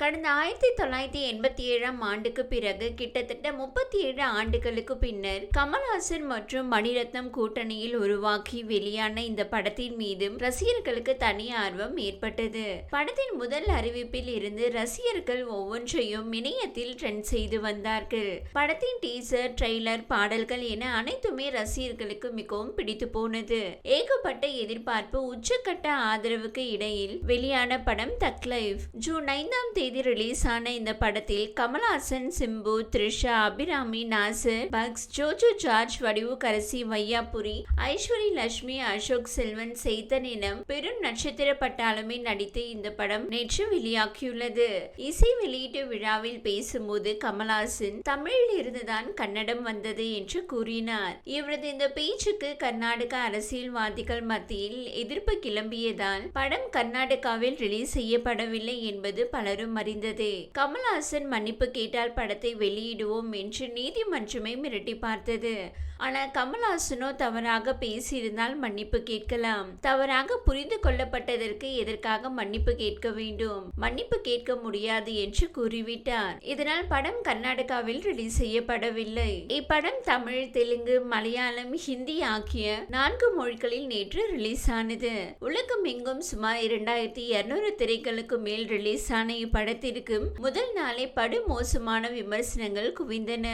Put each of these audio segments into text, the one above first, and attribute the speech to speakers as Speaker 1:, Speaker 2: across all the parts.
Speaker 1: கடந்த ஆயிரத்தி தொள்ளாயிரத்தி எண்பத்தி ஏழாம் ஆண்டுக்கு பிறகு கிட்டத்தட்ட முப்பத்தி ஏழு ஆண்டுகளுக்கு பின்னர் கமல்ஹாசன் மற்றும் மணிரத்னம் கூட்டணியில் உருவாக்கி வெளியான இந்த படத்தின் மீதும் ரசிகர்களுக்கு தனி ஆர்வம் ஏற்பட்டது. படத்தின் முதல் அறிவிப்பில் இருந்து ரசிகர்கள் ஒவ்வொன்றையும் இணையத்தில் ட்ரெண்ட் செய்து வந்தார்கள். படத்தின் டீசர் ட்ரெய்லர் பாடல்கள் என அனைத்துமே ரசிகர்களுக்கு மிகவும் பிடித்து போனது. ஏகப்பட்ட எதிர்பார்ப்பு உச்சக்கட்ட ஆதரவுக்கு இடையில் வெளியான படம் தக் லைஃப். ஜூன் ஐந்தாம் தேதி ரிலீஸ் ஆன இந்த படத்தில் கமல்ஹாசன் சிம்பு த்ரிஷா அபிராமி நாசர் பக்ஸ் ஜோஜோ ஜார்ஜ் வடிவு கரசி வையாபுரி ஐஸ்வரி லட்சுமி அசோக் செல்வன் செய்தன் என பெரும் நட்சத்திர பட்டாளமே நடித்து இந்த படம் நேற்று வெளியாகியுள்ளது. இசை வெளியீட்டு விழாவில் பேசும்போது கமல்ஹாசன் தமிழில் இருந்துதான் கன்னடம் வந்தது என்று கூறினார். இவரது இந்த பேச்சுக்கு கர்நாடக அரசியல்வாதிகள் மத்தியில் எதிர்ப்பு கிளம்பியதால் படம் கர்நாடகாவில் ரிலீஸ் செய்யப்படவில்லை என்பது பலரும் அறிந்ததே கமல்ஹாசன் மன்னிப்பு கேட்டால் படத்தை வெளியிடுவோம் என்று நீதிமன்றமே மிரட்டி பார்த்தது. ஆனால் கமல்ஹாசனோ தவறாக பேசியிருந்தால் மன்னிப்பு கேட்கலாம். தவறாக புரிந்து கொள்ளப்பட்டதற்கு எதற்காக மன்னிப்பு கேட்க வேண்டும்? மன்னிப்பு கேட்க முடியாது என்று கூறிவிட்டார். இதனால் படம் கர்நாடகாவில் ரிலீஸ் செய்யப்படவில்லை. இப்படம் தமிழ் தெலுங்கு மலையாளம் ஹிந்தி ஆகிய நான்கு மொழிகளில் நேற்று ரிலீஸ் ஆனது. உலகம் எங்கும் சுமார் இரண்டாயிரத்தி இருநூறு திரைகளுக்கு மேல் ரிலீஸ் ஆன இப்படத்திற்கு முதல் நாளே படு மோசமான விமர்சனங்கள் குவிந்தன.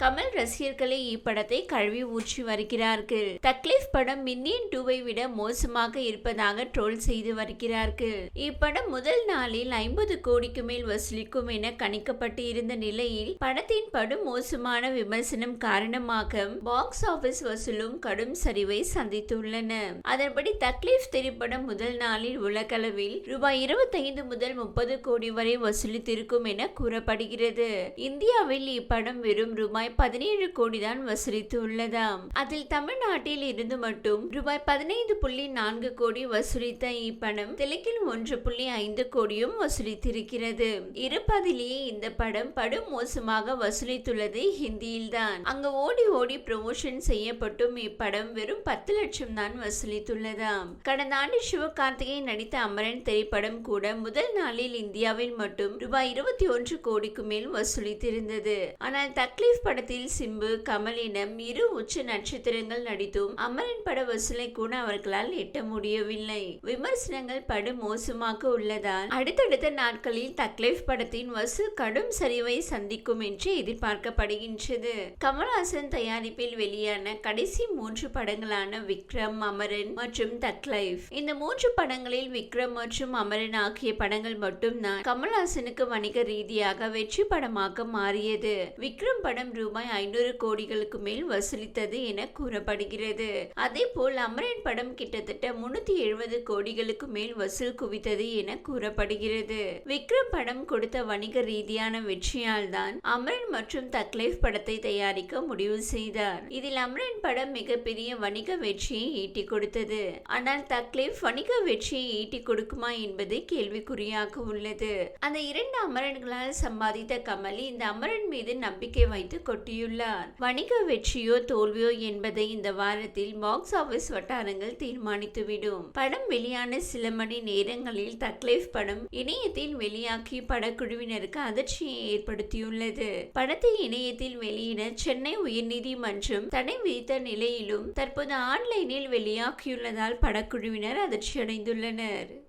Speaker 1: கமல் ரசிகர்களை இப்படத்தை கழுவி ஊற்றி வருகிறார்கள் தக்லீஃப் படம் மின்னியன் டூவை விட மோசமாக இருப்பதாக ட்ரோல் செய்து வருகிறார்கள் இப்படம் முதல் நாளில் ஐம்பது கோடிக்கு மேல் வசூலிக்கும் என கணிக்கப்பட்டு இருந்த நிலையில் படத்தின் படு மோசமான விமர்சனம் காரணமாக பாக்ஸ் ஆபீஸ் வசூலும் கடும் சரிவை சந்தித்துள்ளன. அதன்படி தக்லீஃப் திரைப்படம் முதல் நாளில் உலகளவில் ரூபாய் இருபத்தைந்து முதல் முப்பது கோடி வரை வசூலித்திருக்கும் என கூறப்படுகிறது. இந்தியாவில் இப்படம் வெறும் ரூபாய் பதினேழு கோடி தான் வசூலித்து உள்ளதாம் அதில் தமிழ்நாட்டில் இருந்து மட்டும் ரூபாய் பதினைந்து புள்ளி நான்கு கோடி வசூலித்த இப்படம் தெலுங்கில் ஒன்று புள்ளி ஐந்து கோடியும் வசூலித்திருக்கிறது. இருப்பதிலேயே இந்த படம் படு மோசமாக வசூலித்துள்ளது ஹிந்தியில் தான் அங்கு ஓடி ஓடி ப்ரமோஷன் செய்யப்பட்டும் இப்படம் வெறும் பத்து லட்சம் தான் வசூலித்துள்ளதாம். கடந்த ஆண்டு சிவகார்த்திகேயன் நடித்த அமரன் திரைப்படம் கூட முதல் நாளில் இந்தியாவில் மட்டும் ரூபாய் இருபத்தி ஒன்று கோடிக்கு மேல் வசூலித்திருந்தது. ஆனால் தக்லீஃப் படம் படத்தில் சிம்பு கமல் இரு உச்ச நட்சத்திரங்கள் நடித்தும் அமரன் பட வசூலை கூட அவர்களால் எட்ட முடியவில்லை. விமர்சனங்கள் படு மோசமாக உள்ளதால் அடுத்தடுத்த நாட்களில் தக்லைஃப் படத்தின் வசூல் கடும் சரிவை சந்திக்கும் என்று எதிர்பார்க்கப்படுகின்றது. கமல்ஹாசன் தயாரிப்பில் வெளியான கடைசி மூன்று படங்களான விக்ரம் அமரன் மற்றும் தக்லைஃப் இந்த மூன்று படங்களில் விக்ரம் மற்றும் அமரன் ஆகிய படங்கள் மட்டும்தான் கமல்ஹாசனுக்கு வணிக ரீதியாக வெற்றி படமாக மாறியது. விக்ரம் படம் ரூபாய் ரூபாய் ஐநூறு கோடிகளுக்கு மேல் வசூலித்தது என கூறப்படுகிறது. அதே போல் அமரன் படம் கிட்டத்தட்ட முன்னூத்தி எழுபது கோடிகளுக்கு மேல் வசூல் குவித்தது என கூறப்படுகிறது. விக்ரம் படம் கொடுத்த வணிக ரீதியான வெற்றியால் தான் அமரன் மற்றும் தக்லேஃப் படத்தை தயாரிக்க முடிவு செய்தார். இதில் அமரன் படம் மிகப்பெரிய வணிக வெற்றியை ஈட்டி கொடுத்தது. ஆனால் தக்லேஃப் வணிக வெற்றியை ஈட்டி கொடுக்குமா என்பது கேள்விக்குறியாக உள்ளது. அந்த இரண்டு அமரன்களால் சம்பாதித்த கமல் இந்த அமரன் மீது நம்பிக்கை வைத்து கொட்டியுள்ளார் வணிக வெற்றியோ தோல்வியோ என்பதை இந்த வாரத்தில் பாக்ஸ் ஆபீஸ் வட்டாரங்கள் தீர்மானித்துவிடும். படம் வெளியான சில மணி நேரங்களில் தக்லைஃப் படம் இணையத்தில் வெளியாக்கி படக்குழுவினருக்கு அதிர்ச்சியை ஏற்படுத்தியுள்ளது. படத்தை இணையத்தில் வெளியிட சென்னை உயர்நீதிமன்றம் தடை விதித்த நிலையிலும் தற்போது ஆன்லைனில் வெளியாகியுள்ளதால் படக்குழுவினர் அதிர்ச்சியடைந்துள்ளனர்.